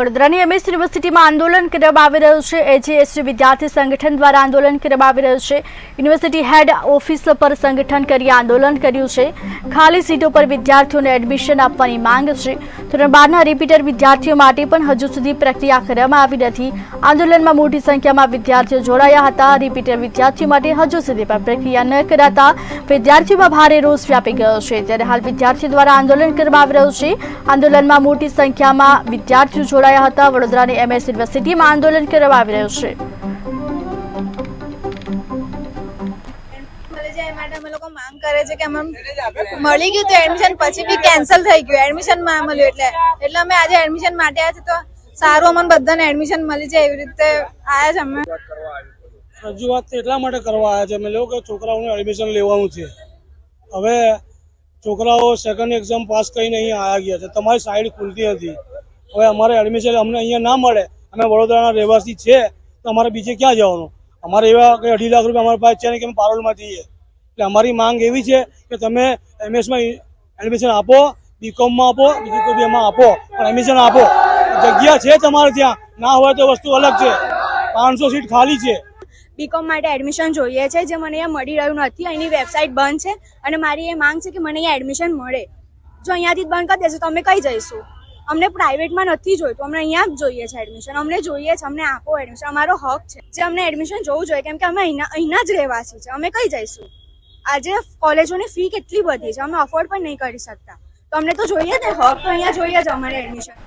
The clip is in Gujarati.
વડોદરાની એમએસ યુનિવર્સિટીમાં આંદોલન કરવામાં આવી રહ્યું છે. એજીએસયુ વિદ્યાર્થી સંગઠન દ્વારા આંદોલન કરવામાં આવી રહ્યું છે. યુનિવર્સિટી હેડ ઓફિસ પર સંગઠન કરી આંદોલન કર્યું છે. ખાલી સીટો પર વિદ્યાર્થીઓને એડમિશન આપવાની માંગ છે. ધોરણ બારના રિપીટર વિદ્યાર્થીઓ માટે પણ હજુ સુધી પ્રક્રિયા કરવામાં આવી નથી. આંદોલનમાં મોટી સંખ્યામાં વિદ્યાર્થીઓ જોડાયા હતા. રિપીટર વિદ્યાર્થીઓ માટે હજુ સુધી પણ પ્રક્રિયા ન કરાતા વિદ્યાર્થીઓમાં ભારે રોષ વ્યાપી ગયો છે. ત્યારે હાલ વિદ્યાર્થીઓ દ્વારા આંદોલન કરવામાં આવી રહ્યું છે. આંદોલનમાં મોટી સંખ્યામાં વિદ્યાર્થીઓ જોડાયા હતા. વડોદરાની એમએસ યુનિવર્સિટીમાં આંદોલન કરવામાં આવી રહ્યું છે. માટે અમે લોકો માંગ કરે છે કે અમે મળી ગયું તો એડમિશન પછી બી કેન્સલ થઈ ગયું. એડમિશનમાં મળ્યું એટલે. એટલે અમે આજે એડમિશન માટે આવ્યા છે તો સારું અમને બધાને એડમિશન મળી જાય એવી રીતે આવ્યા છે અમે. રજૂઆત એટલા માટે કરવા આવ્યા છે. અમે લોકો કે છોકરાઓને એડમિશન લેવાનું છે. હવે છોકરાઓ સેકન્ડ એક્ઝામ પાસ કરીને અહીંયા આવ્યા ગયા છે. તમારી સાઈડ ખુલતી નથી. હવે અમારે એડમિશન અમને અહીંયા ના મળે, અમે વડોદરાના રહેવાસી છે, તો અમારે બીજે ક્યાં જવાનું? અમારે એવા કંઈ અઢી લાખ રૂપિયા અમારી પાસે છે ને કે અમે પારોલમાં જઈએ. એટલે અમારી માંગ એવી છે કે તમે એમએસમાં એડમિશન આપો બીકોમમાં આપો, બીજી કોઈ બી એમાં આપો, પણ એડમિશન આપો. જગ્યા છે તમારે ત્યાં, ના હોય તો વસ્તુ અલગ છે. પાંચસો સીટ ખાલી છે. બીકોમ માટે એડમિશન જોઈએ છે, જે મને અહીંયા મળી રહ્યું નથી, અહીંની વેબસાઇટ બંધ છે, અને મારી એ માંગ છે કે મને અહીંયા એડમિશન મળે. જો અહીંયાથી જ બંધ કરી દેશે, તો અમે કઈ જઈશું? અમને પ્રાઇવેટમાં નથી જોઈતું. અમને અહીંયા જ જોઈએ છે એડમિશન અમને જોઈએ છે, અમને આપો એડમિશન અમારો હક છે. જે અમને એડમિશન જોવું જોઈએ, કેમ કે અમે અહીંના અહીંના જ રહેવાસી છે. અમે કઈ જઈશું? આજે કોલેજોની ફી કેટલી બધી છે? અમે અફોર્ડ પણ નહીં કરી શકતા. તો અમને તો જોઈએ ને હક તો અહીંયા જોઈએ જ અમારે એડમિશન